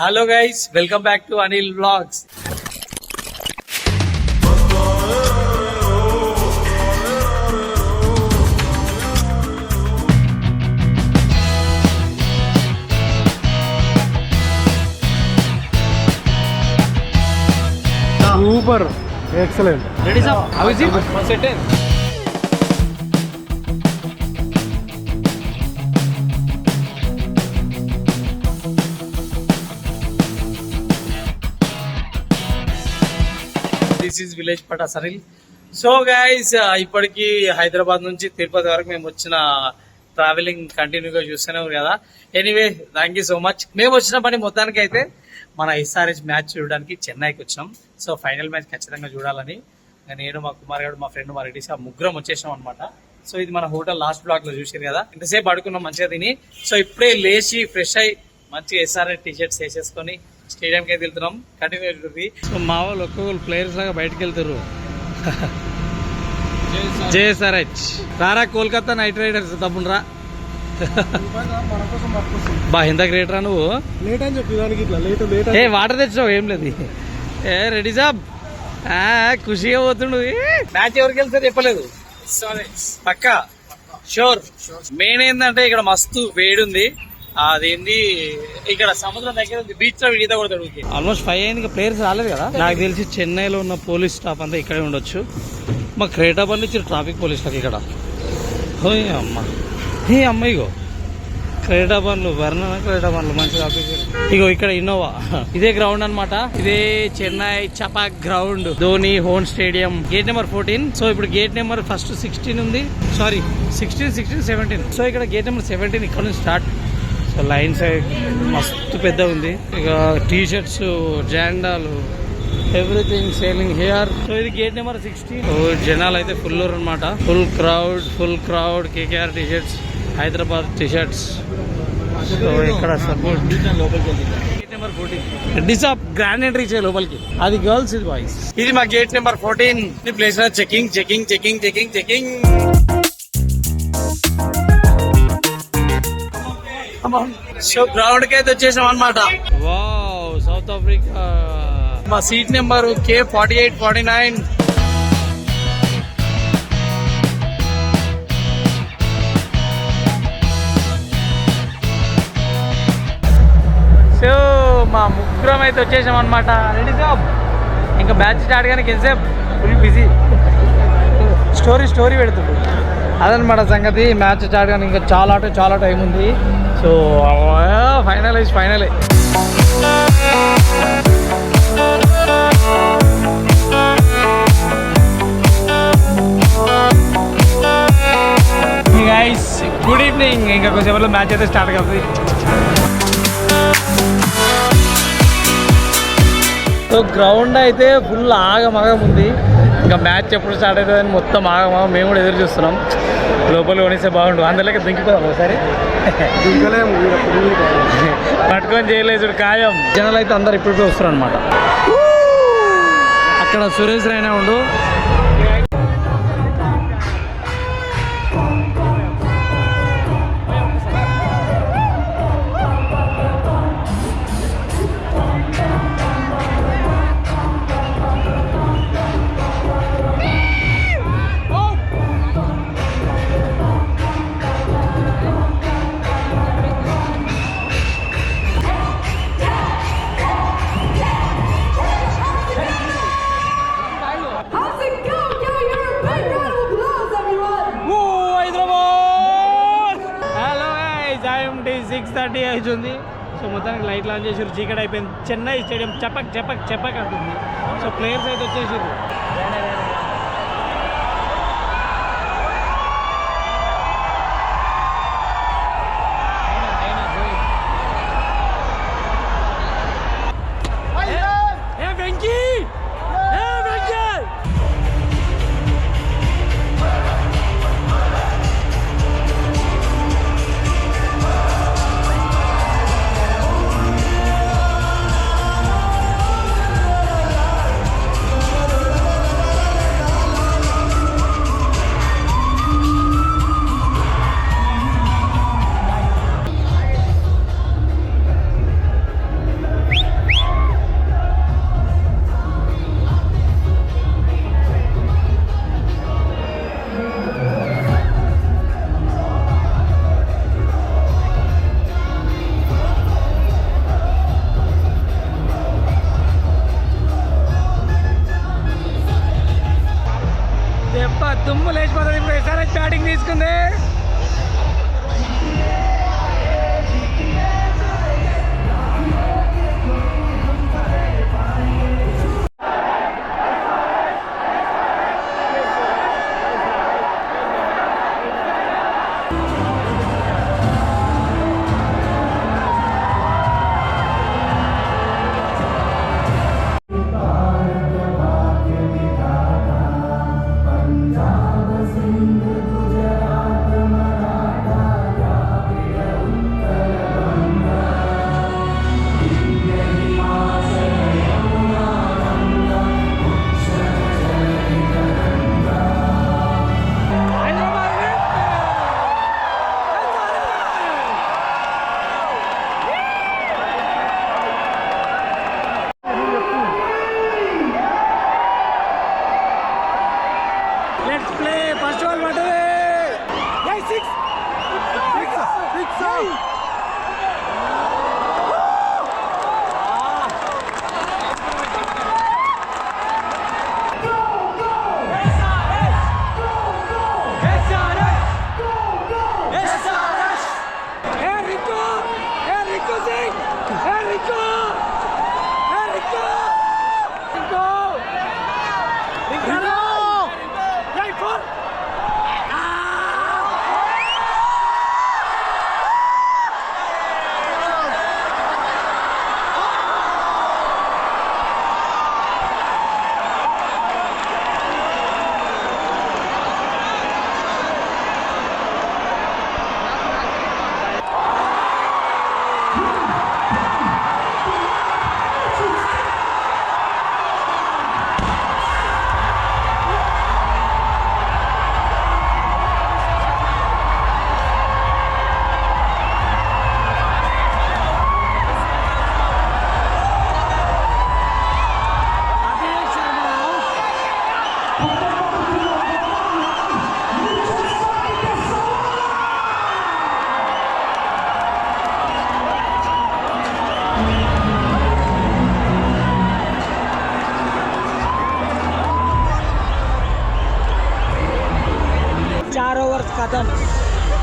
Hello guys, welcome back to Anil Vlogs. Super excellent. Ready sir? How is it? 1 second. Overseas village పటా సరిల్ so guys ఇప్పటికీ హైదరాబాద్ నుంచి తిరుపతి వరకు మేము వచ్చిన travelling కంటిన్యూగా చూస్తూనే కదా anyway thank you so much మేము వచ్చిన పని మొత్తానికి అయితే మన ఎస్ఆర్హెచ్ మ్యాచ్ చూడడానికి చెన్నైకి వచ్చినాం సో ఫైనల్ మ్యాచ్ ఖచ్చితంగా చూడాలని నేను మా కుమార్ గారు మా ఫ్రెండ్ మా రెడ్డిస్ ఆ ముగ్గురం వచ్చేసాం అనమాట సో ఇది మన హోటల్ లాస్ట్ బ్లాక్ లో చూసారు కదా ఇంతసేపు పడుకున్నాం మంచిగా తిని సో ఇప్పుడే లేచి ఫ్రెష్ అయ్యి మంచి ఎస్ఆర్ఎస్ టీ షర్ట్స్ వేసేసుకొని స్టేడియంకి అయితే వెళ్తున్నాం కంటిన్యూ అవుతుంది మా వాళ్ళు ఒక్కొక్కరు ప్లేయర్స్ లాగా బయటకు వెళ్తారు హెచ్ రారా కోల్కతా నైట్ రైడర్స్ తప్పునరా బా ఇంత గ్రేట్ రా నువ్వు లేట్ అని చెప్పి దానికి ఇట్లా లేట్ లేట్ ఏ వాటర్ తెచ్చావు ఏం లేదు ఏ రెడీ సాబ్ ఖుషిగా పోతుండు మ్యాచ్ ఎవరికి వెళ్తారు చెప్పలేదు పక్కా షూర్ మెయిన్ ఏంటంటే ఇక్కడ మస్తు వేడుంది అదేంది ఇక్కడ సముద్రం దగ్గర ఉంది బీచ్ లో ఈత కూడా దొరుకుతుంది ఆల్మోస్ట్ ఫైవ్ అయింది ప్లేయర్స్ రాలేదు కదా నాకు తెలిసి చెన్నైలో ఉన్న పోలీస్ స్టాఫ్ అంతా ఇక్కడే ఉండొచ్చు మా క్రేటాబాద్ నుంచి ట్రాఫిక్ పోలీస్ పోలీసులకు ఇక్కడ అమ్మ ఏ అమ్మ ఇగో క్రేటాబాన్లు వర్ణన క్రేటాబాన్లు మంచి ట్రాఫిక్ ఇగో ఇక్కడ ఇన్నోవా ఇదే గ్రౌండ్ అనమాట ఇదే Chennai Chepauk ground Dhoni హోన్ stadium gate number fourteen so ఇప్పుడు గేట్ నెంబర్ ఫస్ట్ సిక్స్టీన్ ఉంది sorry sixteen sixteen seventeen so ఇక్కడ గేట్ నెంబర్ సెవెంటీన్ ఇక్కడ నుంచి స్టార్ట్ లైన్స్ మస్తు పెద్ద ఉంది ఇక టీ షర్ట్స్ జాండాలు ఎవ్రీథింగ్ సేలింగ్ హియర్ సో ఇది గేట్ నెంబర్ సిక్స్టీన్ జనాలు అయితే ఫుల్ అనమాట full crowd full crowd KKR T shirts Hyderabad T shirts so ఇక్కడ సపోర్ట్ గేట్ లోపలికి అది గర్ల్స్ ఇది బాయ్స్ ఇది మా gate number fourteen place checking checking checking checking checking ground కి అయితే వచ్చేసాం అనమాట సౌత్ ఆఫ్రికా మా seat number K forty eight forty nine so మా ముగ్గురం అయితే వచ్చేసాం అనమాట రెడీ సాబ్ ఇంకా మ్యాచ్ స్టార్ట్ కానీ ఎంతసేపు ఫుల్ బిజీ స్టోరీ స్టోరీ పెడుతుంది అదనమాట సంగతి మ్యాచ్ స్టార్ట్ కానీ ఇంకా చాలా అంటే చాలా టైం ఉంది సో ఫైనలైజ్ ఫైనలే గుడ్ ఈవినింగ్ ఇంకా కొంచెంలో మ్యాచ్ అయితే స్టార్ట్ అవుతుంది సో గ్రౌండ్ అయితే ఫుల్ ఆగమగం ఇంకా మ్యాచ్ ఎప్పుడు స్టార్ట్ అవుతుంది అని మొత్తం ఆగమా మేము కూడా ఎదురు చూస్తున్నాం లోపల కొనిస్తే బాగుండు అందులోకి దింకిపోదాం ఒకసారి పట్టుకొని చేయలేదు ఖాయం జనాలు అయితే అందరు ఇప్పుడు వస్తారు అనమాట అక్కడ సురేష్ రైనా ఉండు సిక్స్ థర్టీ అవుతుంది సో మొత్తానికి లైట్ ఆన్ చేసారు చీకటి అయిపోయింది చెన్నై స్టేడియం చెపక్ చెప్పక చెప్పక అవుతుంది సో ప్లేయర్స్ అయితే వచ్చేసారు Let's play. First ball, what away? Why six? Six. Six. six. six.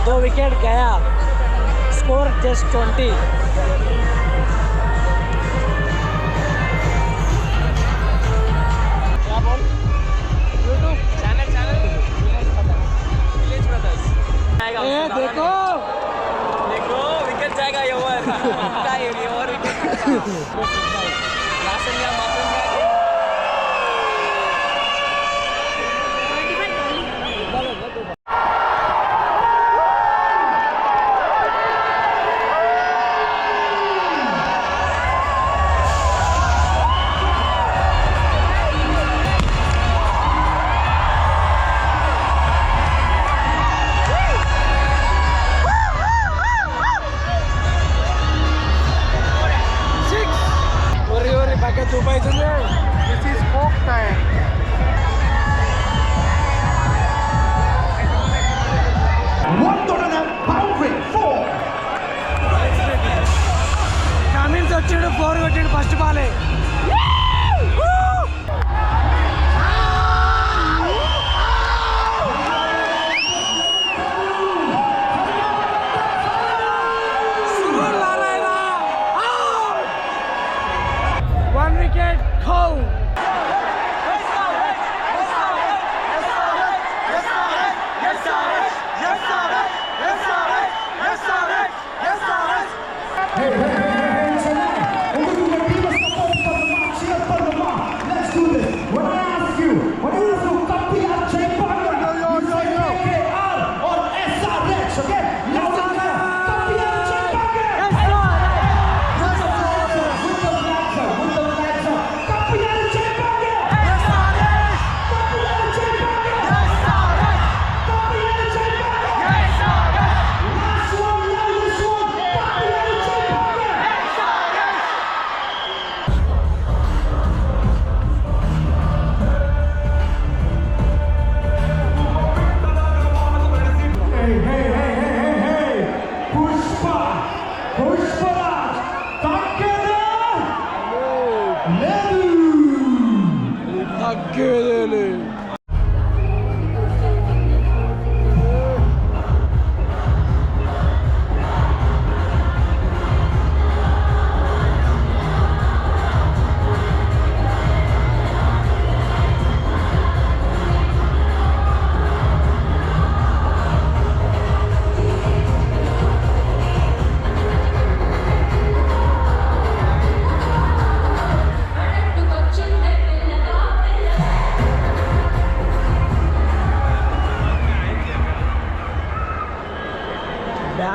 दो विकेट गया स्कोर जस्ट ट्वेंटी देखो देखो विकेट जाएगा ये ओवर ये over last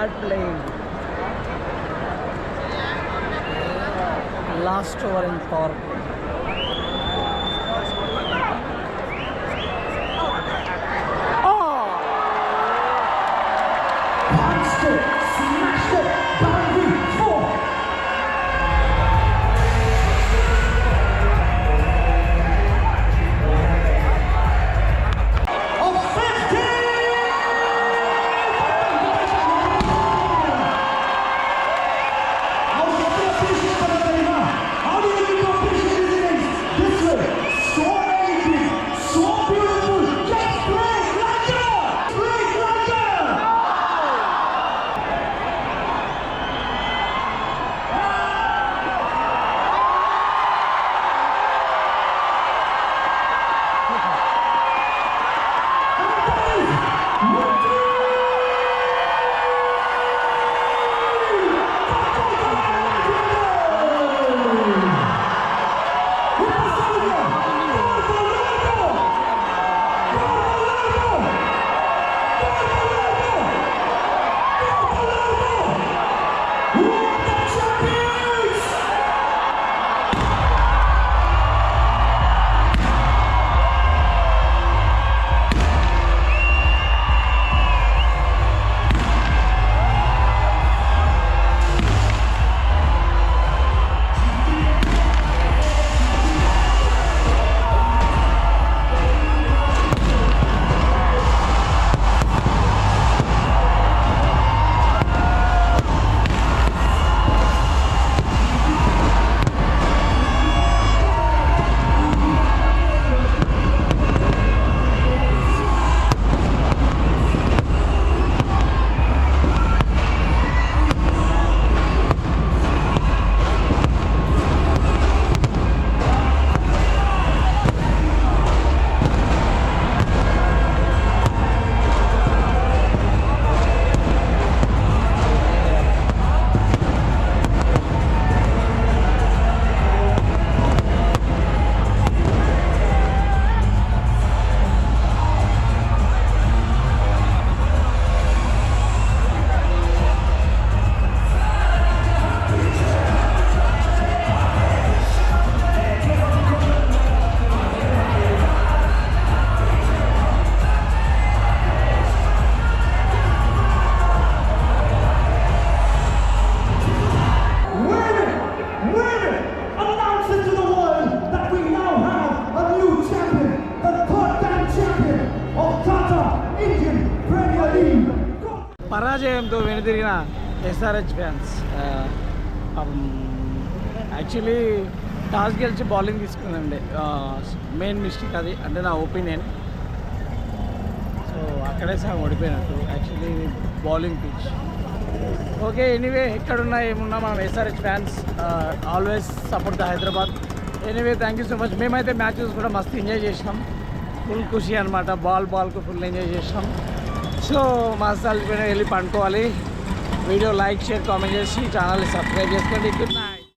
start playing. Last over in power play. SRH fans actually toss గెలిచి bowling తీసుకుందండి main uh, mistake అది అంటే నా ఒపీనియన్ సో అక్కడే సగం ఓడిపోయినట్టు actually bowling pitch okay anyway ఎక్కడున్నా ఏమున్నా మనం SRH fans always support the Hyderabad anyway thank you so much మేమైతే మ్యాచెస్ కూడా మస్తు ఎంజాయ్ చేసినాం ఫుల్ ఖుషి అనమాట బాల్ బాల్కు ఫుల్ ఎంజాయ్ చేసినాం సో మా సార్ వెళ్ళి పండుకోవాలి వీడియో లైక్ షేర్ కామెంట్ చేసి ఛానల్ని సబ్స్క్రైబ్ చేసుకోండి గుడ్